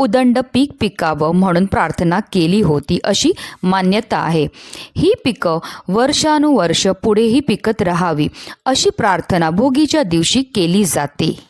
उदंड पीक पिकावं म्हणून प्रार्थना केली होती अशी मान्यता आहे. ही पिकं वर्षानुवर्ष पुढेही पिकत राहावी अशी प्रार्थना भोगीच्या दिवशी केली जाते.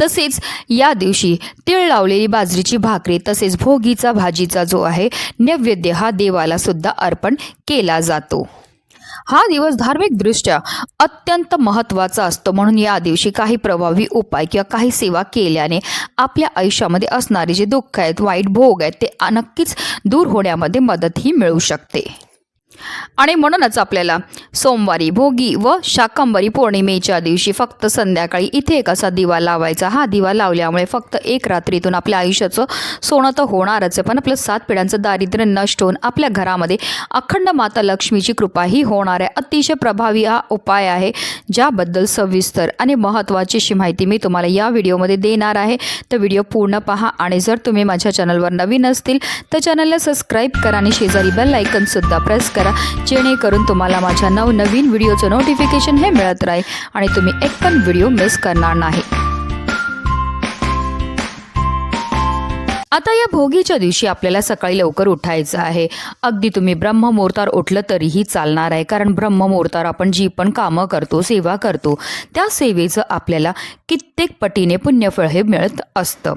तसेच या दिवशी तीळ लावलेली बाजरीची भाकरी तसेच भोगीचा भाजीचा जो आहे नैवेद्य हा देवाला सुद्धा अर्पण केला जातो. हा दिवस धार्मिकदृष्ट्या अत्यंत महत्त्वाचा असतो. म्हणून या दिवशी काही प्रभावी उपाय किंवा काही सेवा केल्याने आपल्या आयुष्यामध्ये असणारे जे दुःख आहेत वाईट भोग आहेत ते नक्कीच दूर होण्यामध्ये मदतही मिळू शकते. आणि म्हणूनच आपल्याला सोमवारी भोगी व शाकंबरी पौर्णिमेच्या दिवशी फक्त संध्याकाळी इथे एक असा दिवा लावायचा. हा दिवा लावल्यामुळे फक्त एक रात्रीतून आपल्या आयुष्याचं सोनं तर होणारच आहे पण आपलं सात पिढ्यांचं दारिद्र्य नष्ट होऊन आपल्या घरामध्ये अखंड माता लक्ष्मीची कृपाही होणार आहे. अतिशय प्रभावी हा उपाय आहे ज्याबद्दल सविस्तर आणि महत्त्वाची अशी माहिती मी तुम्हाला या व्हिडिओमध्ये देणार आहे. तर व्हिडिओ पूर्ण पहा आणि जर तुम्ही माझ्या चॅनलवर नवीन असतील तर चॅनलला सबस्क्राईब करा आणि शेजारी बेल आयकनसुद्धा प्रेस करा. जेणेकरून तुम्हाला माझ्या नवनवीन व्हिडिओचं नोटिफिकेशन हे मिळत राहील आणि तुम्ही एक पण व्हिडिओ मिस करणार नाही. आता या भोगीच्या दिवशी आपल्याला सकाळी लवकर उठायचं आहे. अगदी तुम्ही ब्रह्ममुहूर्तावर उठलं तरीही चालणार आहे कारण ब्रह्ममुहूर्तावर आपण जी पण कामं करतो सेवा करतो त्या सेवेचं आपल्याला कित्येक पटीने पुण्यफळ हे मिळत असतं.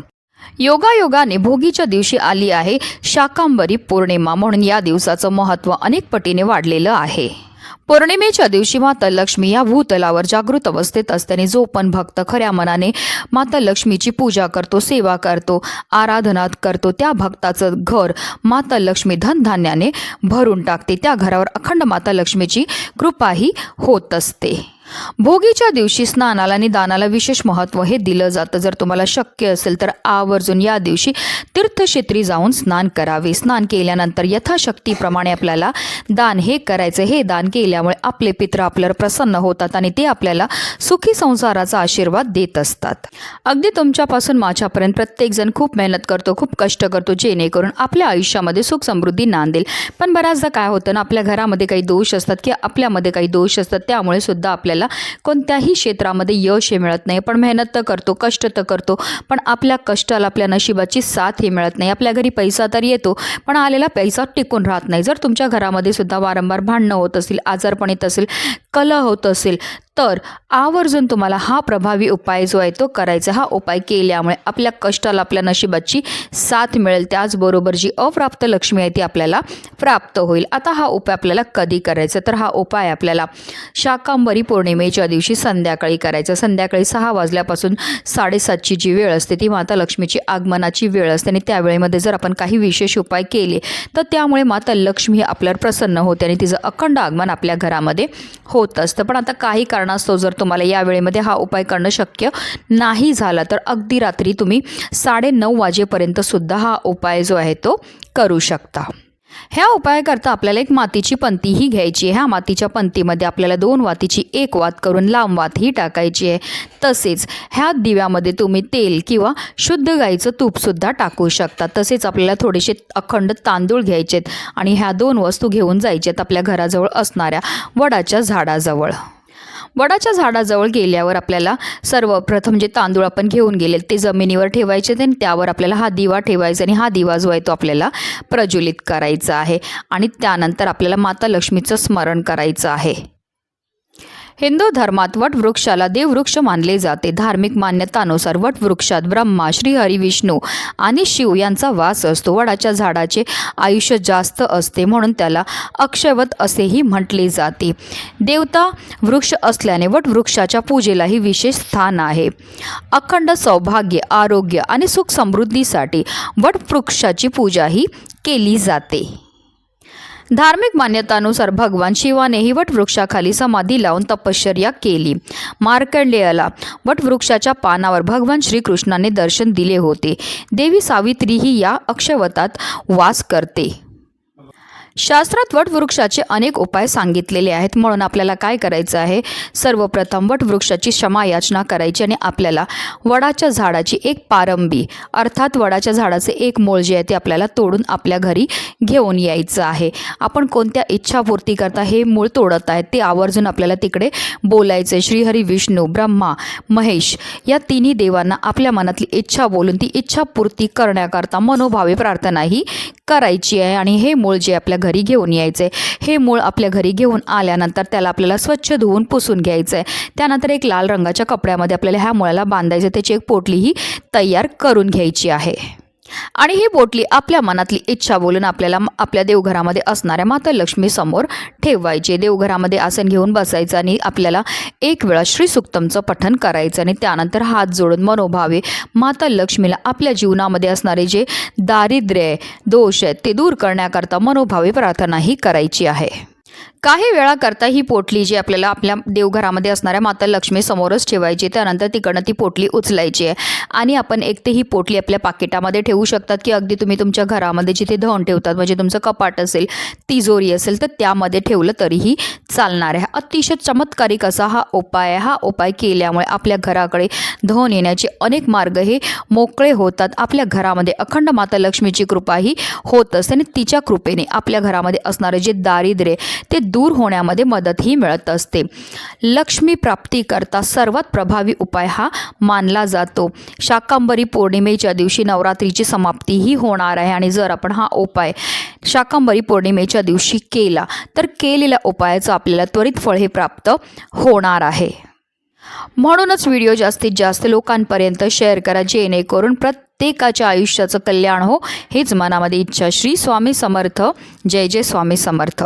योगायोगाने भोगीच्या दिवशी आली आहे शाकांबरी पौर्णिमा म्हणून या दिवसाचं महत्त्व अनेक पटीने वाढलेलं आहे. पौर्णिमेच्या दिवशी माता लक्ष्मी या भूतलावर जागृत अवस्थेत असताना जो पण भक्त खऱ्या मनाने माता लक्ष्मीची पूजा करतो सेवा करतो आराधना करतो त्या भक्ताचं घर माता लक्ष्मी धनधान्याने भरून टाकते. त्या घरावर अखंड माता लक्ष्मीची कृपाही होत असते. भोगीच्या दिवशी स्नानाला आणि दानाला विशेष महत्त्व हे दिलं जातं. जर तुम्हाला शक्य असेल तर आवर्जून या दिवशी तीर्थक्षेत्री जाऊन स्नान करावे. स्नान केल्यानंतर यथाशक्तीप्रमाणे आपल्याला दान हे करायचं. हे दान केल्यामुळे आपले पित्र आपल्यावर प्रसन्न होतात आणि ते आपल्याला सुखी संसाराचा आशीर्वाद देत असतात. अगदी तुमच्यापासून माझ्यापर्यंत प्रत्येकजण खूप मेहनत करतो खूप कष्ट करतो जेणेकरून आपल्या आयुष्यामध्ये सुख समृद्धी नांदेल. पण बऱ्याचदा काय होतं ना आपल्या घरामध्ये काही दोष असतात किंवा आपल्यामध्ये काही दोष असतात त्यामुळे सुद्धा आपल्याला कोणत्याही क्षेत्रामध्ये यश हे मिळत नाही. पण मेहनत तर करतो कष्ट तर करतो पण आपल्या कष्टाला आपल्या नशिबाची साथ हे मिळत नाही. आपल्या घरी पैसा तर येतो पण आलेला पैसा टिकून राहत नाही. जर तुमच्या घरामध्ये सुद्धा वारंवार भांडणं होत असतील आजारपण येत असेल कलह होत असेल तर आवर्जून तुम्हाला हा प्रभावी उपाय जो आहे तो करायचा हा उपाय केल्यामुळे आपल्या कष्टाला आपल्या नशिबाची साथ मिळेल. त्याचबरोबर जी अप्राप्त लक्ष्मी आहे ती आपल्याला प्राप्त होईल. आता हा उपाय आपल्याला कधी करायचा तर हा उपाय आपल्याला शाकांबरी पौर्णिमेच्या दिवशी संध्याकाळी करायचं. संध्याकाळी सहा वाजल्यापासून साडेसातची जी वेळ असते ती माता लक्ष्मीची आगमनाची वेळ असते आणि त्यावेळेमध्ये जर आपण काही विशेष उपाय केले तर त्यामुळे माता लक्ष्मी आपल्यावर प्रसन्न होते आणि तिचं अखंड आगमन आपल्या घरामध्ये होत असतं. पण आता काही कारणास्तव जर तुम्हाला या वेळेमध्ये हा उपाय करणं शक्य नाही झाला तर अगदी रात्री तुम्ही साडे नऊ वाजेपर्यंत सुद्धा हा उपाय जो आहे तो करू शकता. ह्या उपायाकरता आपल्याला एक मातीची पंतीही घ्यायची आहे. ह्या मातीच्या पंतीमध्ये आपल्याला दोन वातीची एक वात करून लांब वात ही टाकायची आहे. तसेच ह्या दिव्यामध्ये तुम्ही तेल किंवा शुद्ध गाईचं तूपसुद्धा टाकू शकता. तसेच आपल्याला थोडेसे अखंड तांदूळ घ्यायचे आहेत आणि ह्या दोन वस्तू घेऊन जायच्यात आपल्या घराजवळ असणाऱ्या वडाच्या झाडाजवळ. वडाच्या झाडाजवळ गेल्यावर आपल्याला सर्वप्रथम जे तांदूळ आपण घेऊन गेले ते जमिनीवर ठेवायचे आणि त्यावर आपल्याला हा दिवा ठेवायचा आणि हा दिवा जो आहे तो आपल्याला प्रज्वलित करायचा आहे. आणि त्यानंतर आपल्याला माता लक्ष्मीचं स्मरण करायचं आहे. हिंदू धर्मात वटवृक्षाला देववृक्ष मानले जाते. धार्मिक मान्यतानुसार वटवृक्षात ब्रह्मा श्रीहरी विष्णू आणि शिव यांचा वास असतो. वडाच्या झाडाचे आयुष्य जास्त असते म्हणून त्याला अक्षयवत असेही म्हटले जाते. देवता वृक्ष असल्याने वटवृक्षाच्या पूजेलाही विशेष स्थान आहे. अखंड सौभाग्य आरोग्य आणि सुख समृद्धीसाठी वटवृक्षाची पूजाही केली जाते. धार्मिक मान्यतानुसार भगवान शिवाने ही वटवृक्षाखाली समाधी लावून तपश्चर्या केली. मार्कंडेयाला वटवृक्षाच्या पानावर भगवान श्रीकृष्णाने दर्शन दिले होते. देवी सावित्रीही या अक्षवतात वास करते. शास्त्रात वटवृक्षाचे अनेक उपाय सांगितलेले आहेत. म्हणून आपल्याला काय करायचं आहे? सर्वप्रथम वटवृक्षाची क्षमा याचना करायची आणि आपल्याला वडाच्या झाडाची एक पारंबी अर्थात वडाच्या झाडाचे एक मूळ जे आहे ते आपल्याला तोडून आपल्या घरी घेऊन यायचं आहे. आपण कोणत्या इच्छापूर्ती करता हे मूळ तोडत आहेत ते आवर्जून आपल्याला तिकडे बोलायचं आहे श्रीहरी विष्णू ब्रह्मा महेश या तिन्ही देवांना आपल्या मनातली इच्छा बोलून ती इच्छापूर्ती करण्याकरता मनोभावे प्रार्थनाही करायची आहे आणि हे मूळ जे आपल्या घरी घेऊन यायचं आहे हे मूळ आपल्या घरी घेऊन आल्यानंतर त्याला आपल्याला स्वच्छ धुवून पुसून घ्यायचं आहे त्यानंतर एक लाल रंगाच्या कपड्यामध्ये आपल्याला ह्या मुळाला बांधायचं त्याची एक पोटलीही तयार करून घ्यायची आहे. आणि ही बोटली आपल्या मनातली इच्छा बोलून आपल्याला म- आपल्या देवघरामध्ये असणाऱ्या माता लक्ष्मी समोर ठेवायची. देवघरामध्ये आसन घेऊन बसायचं आणि आपल्याला एक वेळा श्री सुक्तमचं पठन करायचं आणि त्यानंतर हात जोडून मनोभावे माता लक्ष्मीला आपल्या जीवनामध्ये असणारे जे दारिद्र्य आहे, दोष आहेत ते दूर करण्याकरता मनोभावे प्रार्थनाही करायची आहे. काही वेळाकरता ही पोटली जी आपल्याला आपल्या देवघरामध्ये असणाऱ्या माता लक्ष्मी समोरच ठेवायची त्यानंतर तिकडनं ती पोटली उचलायची आहे. आणि आपण एक ते ही पोटली आपल्या पाकिटामध्ये ठेवू शकतात की अगदी तुम्ही तुमच्या घरामध्ये जिथे धन ठेवतात म्हणजे तुमचं कपाट असेल तिजोरी असेल तर त्यामध्ये ठेवलं तरीही चालणार आहे. अतिशय चमत्कारिक असा हा उपाय आहे. हा उपाय केल्यामुळे आपल्या घराकडे धन येण्याचे अनेक मार्ग हे मोकळे होतात. आपल्या घरामध्ये अखंड माता लक्ष्मीची कृपा ही होत असते आणि तिच्या कृपेने आपल्या घरामध्ये असणारे जे दारिद्र्य ते दूर होण्यामध्ये मदतही मिळत असते. लक्ष्मी प्राप्तीकरता सर्वात प्रभावी उपाय हा मानला जातो. शाकांबरी पौर्णिमेच्या दिवशी नवरात्रीची समाप्तीही होणार आहे आणि जर आपण हा उपाय शाकांबरी पौर्णिमेच्या दिवशी केला तर केलेल्या उपायाचं आपल्याला त्वरित फळ हे प्राप्त होणार आहे. म्हणूनच व्हिडिओ जास्तीत जास्त लोकांपर्यंत शेअर करा जेणेकरून प्रत्येकाच्या आयुष्याचं कल्याण हो. हेच मनामध्ये इच्छा. श्री स्वामी समर्थ. जय जय स्वामी समर्थ.